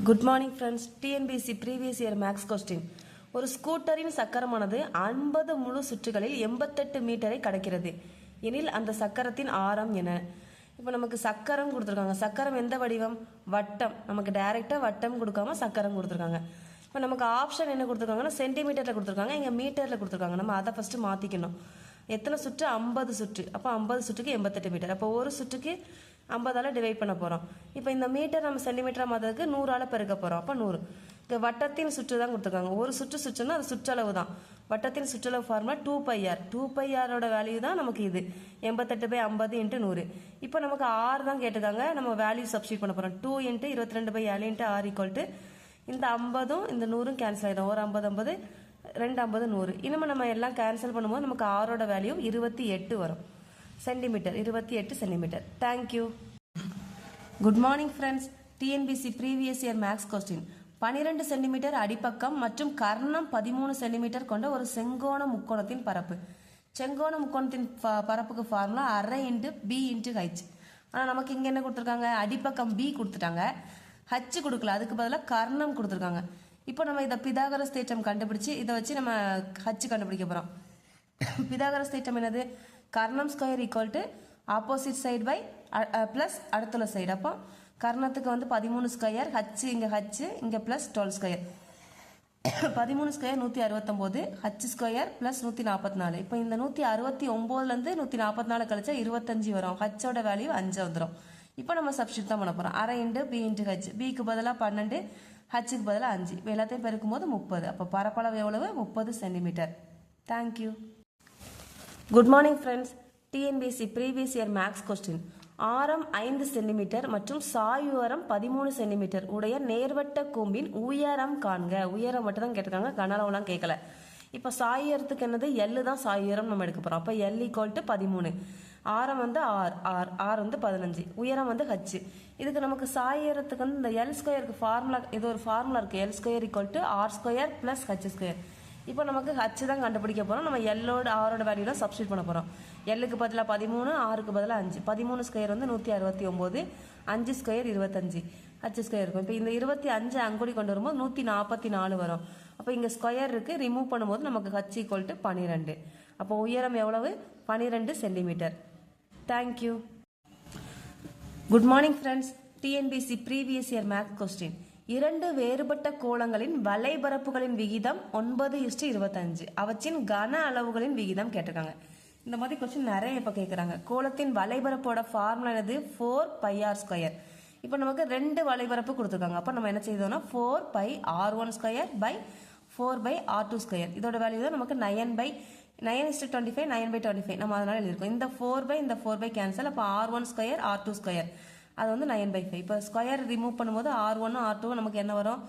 Good morning friends TNPSC previous year maths question ஒரு ஸ்கூட்டரின் சக்கரமானது ஐம்பது முழு சுற்றுகளில் எண்பத்தெட்டு மீட்டரை கடக்கிறது. எனில் அந்த சக்கரத்தின் ஆரம் என இப்போ நமக்கு சக்கரம் கொடுத்துருக்காங்க. சக்கரம் எந்த வடிவம்? வட்டம். நமக்கு டைரெக்டாக வட்டம் கொடுக்காம சக்கரம் கொடுத்துருக்காங்க. இப்போ நமக்கு ஆப்ஷன் என்ன கொடுத்துருக்காங்கன்னா சென்டிமீட்டரில் கொடுத்துருக்காங்க. இங்கே மீட்டரில் கொடுத்துருக்காங்க. நம்ம அதை ஃபஸ்ட்டு மாற்றிக்கணும் எத்தனை சுற்று? ஐம்பது சுற்று. அப்போ ஐம்பது சுற்றுக்கு எண்பத்தெட்டு மீட்டர் அப்போ ஒரு சுற்றுக்கு ஐம்பதால் டிவைட் பண்ண போகிறோம் இப்போ இந்த மீட்டர் நம்ம சென்டிமீட்டராக மாற்றுறதுக்கு நூறால் பெருக்க போகிறோம் அப்போ நூறு. இங்கே வட்டத்தின் சுற்று தான் கொடுத்துருக்காங்க. ஒரு சுற்று சுற்றுனா அது சுற்றளவு தான். வட்டத்தின் சுற்றளவு formula two pi r two பையாரோட value தான் நமக்கு இது. எண்பத்தெட்டு பை ஐம்பது இன்ட்டு நூறு. இப்போ நமக்கு ஆறு தான் கேட்டிருக்காங்க. நம்ம வேல்யூ சப்ஸ்டியூட் பண்ண போகிறோம் டூ இன்ட்டு இருபத்தி ரெண்டு பை ஏழு இன்ட்டு ஆறு ஈக்குவல் டு இந்த ஐம்பதும் இந்த நூறும் கேன்சல் ஆகிடும் ஒரு ஐம்பது ஐம்பது ரெண்டு ஐம்பது நூறு. இனிமேல் நம்ம எல்லாம் கேன்சல் பண்ணும்போது நமக்கு ஆரோட வேல்யூ இருபத்தி எட்டு வரும். சென்டிமீட்டர் இருபத்தி எட்டு centimetre. Thank you good morning friends TNPSC previous year maths question பனிரெண்டு சென்டிமீட்டர் அடிப்பக்கம் மற்றும் கர்ணம் பதிமூணு சென்டிமீட்டர் கொண்ட ஒரு செங்கோண முக்கோணத்தின் பரப்பு. செங்கோண முக்கோணத்தின் ப- பரப்புக்கு ஃபார்முலா அரை இன்ட்டு பி இன்ட்டு ஹைச் ஆனால் நமக்கு இங்கே என்ன கொடுத்துருக்காங்க? அடிப்பக்கம் பி கொடுத்துட்டாங்க. ஹச் கொடுக்கல. அதுக்கு பதிலாக கர்ணம் கொடுத்துருக்காங்க. இப்போ நம்ம இதை பிதாகரஸ் தேற்றம் கண்டுபிடிச்சு இதை வச்சு நம்ம ஹச் கண்டுபிடிக்க போகிறோம் பிதாகரஸ் தேற்றம் என்னது? கர்ணம் square equal to opposite side by plus அடுத்துள்ள சைடு அப்போ கர்ணத்துக்கு வந்து பதிமூணு ஸ்கொயர் ஹச் இங்கே ஹச்சு இங்கே ப்ளஸ் டுவெல் ஸ்கொயர் பதிமூணு ஸ்கொயர் நூற்றி அறுபத்தொம்போது. ஹச் ஸ்கொயர் ப்ளஸ் நூற்றி நாற்பத்தி நாலு இப்போ இந்த நூற்றி அறுபத்தி ஒம்போதுலேருந்து நூற்றி நாற்பத்தி நாலு கழிச்சா இருபத்தஞ்சு வரும். ஹச்சோட வேல்யூ அஞ்சு வந்துடும் இப்போ நம்ம சப்ஸ்டியூட் தான் பண்ண போகிறோம் அரை இன்ட்டு பி இன்ட்டு ஹச் பிக்கு பதிலாக பன்னெண்டு ஹச்சுக்கு பதிலாக அஞ்சு. இப்போ எல்லாத்தையும் பெருக்கும்போது முப்பது. அப்போ பரப்பளவு எவ்வளவு? முப்பது centimetre thank you good morning friends TNPSC previous year maths question ஆரம் ஐந்து சென்டிமீட்டர் மற்றும் சாயுயரம் பதிமூணு சென்டிமீட்டர். உடைய நேர்வட்ட கூம்பின் உயரம் காண்க. உயரம் மட்டும் தான் கேட்டிருக்காங்க கனளவுலாம் கேட்கல இப்போ சாயுயரத்துக்கு என்னது? எல்லு தான் சாயுயரம் நம்ம எடுக்க போகிறோம் அப்போ எல் ஈக்குவல் டு பதிமூணு. ஆரம் வந்து ஆர் ஆர் ஆர் வந்து பதினஞ்சு. உயரம் வந்து ஹச் இதுக்கு நமக்கு சாயுயரத்துக்கு வந்து இந்த எல் ஸ்கொயருக்கு ஃபார்முலா இது ஒரு ஃபார்முலா இருக்குது L square equal to R square plus H square இப்போ நமக்கு ஹச் தான் கண்டுபிடிக்க போகிறோம் நம்ம எல்லோட ஆரோட வேல்யூலாம் சப்ஸ்டியூட் பண்ண போகிறோம் எல்லுக்கு பதிலாக பதிமூணு ஆறுக்கு பதிலாக அஞ்சு. பதிமூணு ஸ்கொயர் வந்து நூற்றி அறுபத்தி ஒம்பது அஞ்சு ஸ்கொயர் இருபத்தஞ்சு. ஹச் ஸ்கொயர் இருக்கும். இப்போ இந்த இருபத்தி அஞ்சு அங்குடி கொண்டு வரும்போது நூற்றி நாற்பத்தி நாலு வரும். அப்போ இங்கே ஸ்கொயர் இருக்குது ரிமூவ் பண்ணும்போது நமக்கு ஹச் ஈக்குவல் டு பன்னிரெண்டு அப்போ உயரம் எவ்வளவு? பன்னிரெண்டு centimetre thank you good morning friends TNPSC previous year math question இரண்டு வேறுபட்ட கோளங்களின் வலைபரப்புகளின் விகிதம் ஒன்பது இஸ்டு இருபத்தஞ்சு. அவற்றின் கன அளவுகளின் விகிதம் கேட்டிருக்காங்க. இந்த மாதிரி கொஸ்டின் நிறைய இப்போ கேட்குறாங்க கோலத்தின் வலைபரப்போட ஃபார்முலா என்னது? ஃபோர் பை ஆர் ஸ்கொயர் இப்போ நமக்கு ரெண்டு வலைபரப்பு கொடுத்துருக்காங்க. அப்போ நம்ம என்ன செய்தோம்னா four pi R one square by four pi R two square இதோட வேல்யூ தான் நமக்கு nine by nine is to twenty five nine by twenty five நம்ம அதனால எழுதியிருக்கோம். இந்த ஃபோர் பை இந்த ஃபோர் பை கேன்சல் அப்போ R one square R two square அது வந்து நயன் பை ஃபைவ் இப்போ ஸ்கொயர் ரிமூவ் பண்ணும்போது ஆர் ஒன்னும் ஆர் டூவும் நமக்கு என்ன வரும்?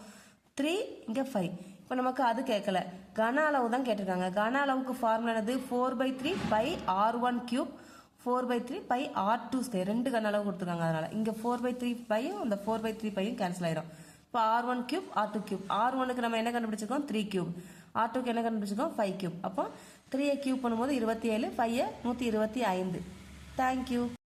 த்ரீ இங்கே ஃபைவ் இப்போ நமக்கு அது கேட்கல. கன அளவு தான் கேட்டிருக்காங்க. கன அளவுக்கு ஃபார்முலா என்னது? Four by three pi R one cube four by three pi R two square ரெண்டு கன அளவு கொடுத்துருக்காங்க அதனால. இங்கே ஃபோர் பை த்ரீ பையும் அந்த ஃபோர் பை த்ரீ பையும் கேன்சல் ஆயிரும். இப்போ R one cube R two cube R ஒனுக்கு நம்ம என்ன கண்டுபிடிச்சிருக்கோம்? த்ரீ கியூப் ஆர் டூக்கு என்ன கண்டுபிடிச்சிருக்கோம்? ஃபைவ் கியூப் அப்போ த்ரீயை கியூப் பண்ணும்போது இருபத்தி ஏழு ஃபைவ் நூற்றி இருபத்தி ஐந்து. தேங்க்யூ